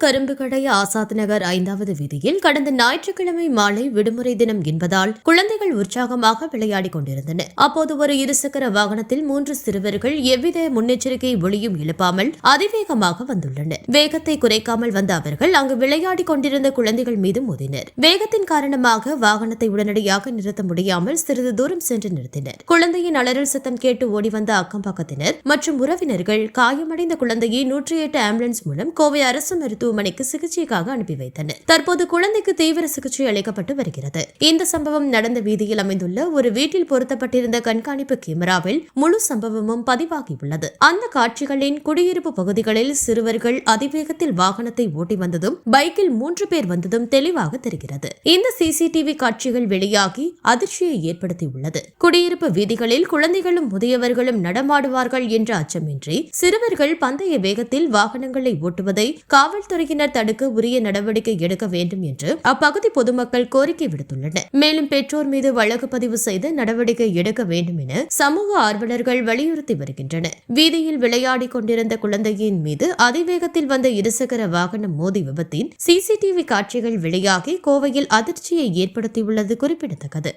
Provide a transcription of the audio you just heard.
கரும்புகடை ஆசாத் நகர் ஐந்தாவது வீதியில் கடந்த ஞாயிற்றுக்கிழமை மாலை விடுமுறை தினம் என்பதால் குழந்தைகள் உற்சாகமாக விளையாடிக் கொண்டிருந்தனர் அப்போது ஒரு இருசக்கர வாகனத்தில் மூன்று சிறுவர்கள் எவ்வித முன்னெச்சரிக்கை ஒளியும் எழுப்பாமல் அதிவேகமாக வந்துள்ளனர். வேகத்தை குறைக்காமல் வந்த அவர்கள் அங்கு விளையாடிக் கொண்டிருந்த குழந்தைகள் மீது மோதினர். வேகத்தின் காரணமாக வாகனத்தை உடனடியாக நிறுத்த முடியாமல் சிறிது தூரம் சென்று நிறுத்தினர். குழந்தையின் அலறல் சத்தம் கேட்டு ஓடி வந்த அக்கம் பக்கத்தினர் மற்றும் உறவினர்கள் காயமடைந்த குழந்தையை நூற்றி எட்டு ஆம்புலன்ஸ் மூலம் கோவை அரசு மருத்துவமனைக்கு சிகிச்சைக்காக அனுப்பி வைத்தனர். தற்போது குழந்தைக்கு தீவிர சிகிச்சை அளிக்கப்பட்டு வருகிறது. இந்த சம்பவம் நடந்த வீதியில் அமைந்துள்ள ஒரு வீட்டில் பொருத்தப்பட்டிருந்த கண்காணிப்பு கேமராவில் முழு சம்பவமும் பதிவாகியுள்ளது. அந்த காட்சிகளின் குடியிருப்பு பகுதிகளில் சிறுவர்கள் அதிவேகத்தில் வாகனத்தை ஓட்டி வந்ததும் பைக்கில் மூன்று பேர் வந்ததும் தெளிவாக தெரிகிறது. இந்த சிசிடிவி காட்சிகள் வெளியாகி அதிர்ச்சியை ஏற்படுத்தியுள்ளது. குடியிருப்பு வீதிகளில் குழந்தைகளும் முதியவர்களும் நடமாடுவார்கள் என்ற அச்சமின்றி சிறுவர்கள் பந்தய வேகத்தில் வாகனங்களை ஓட்டுவதை காவல்துறையினர் தடுக்க உரிய நடவடிக்கை எடுக்க வேண்டும் என்று அப்பகுதி பொதுமக்கள் கோரிக்கை விடுத்துள்ளனர். மேலும் பெற்றோர் மீது வழக்கு பதிவு செய்து நடவடிக்கை எடுக்க வேண்டும் என சமூக ஆர்வலர்கள் வலியுறுத்தி வருகின்றனர். வீதியில் விளையாடிக் கொண்டிருந்த குழந்தையின் மீது அதிவேகத்தில் வந்த இருசக்கர வாகனம் மோதி விபத்தின் சிசிடிவி காட்சிகள் வெளியாகி கோவையில் அதிர்ச்சியை ஏற்படுத்தியுள்ளது குறிப்பிடத்தக்கது.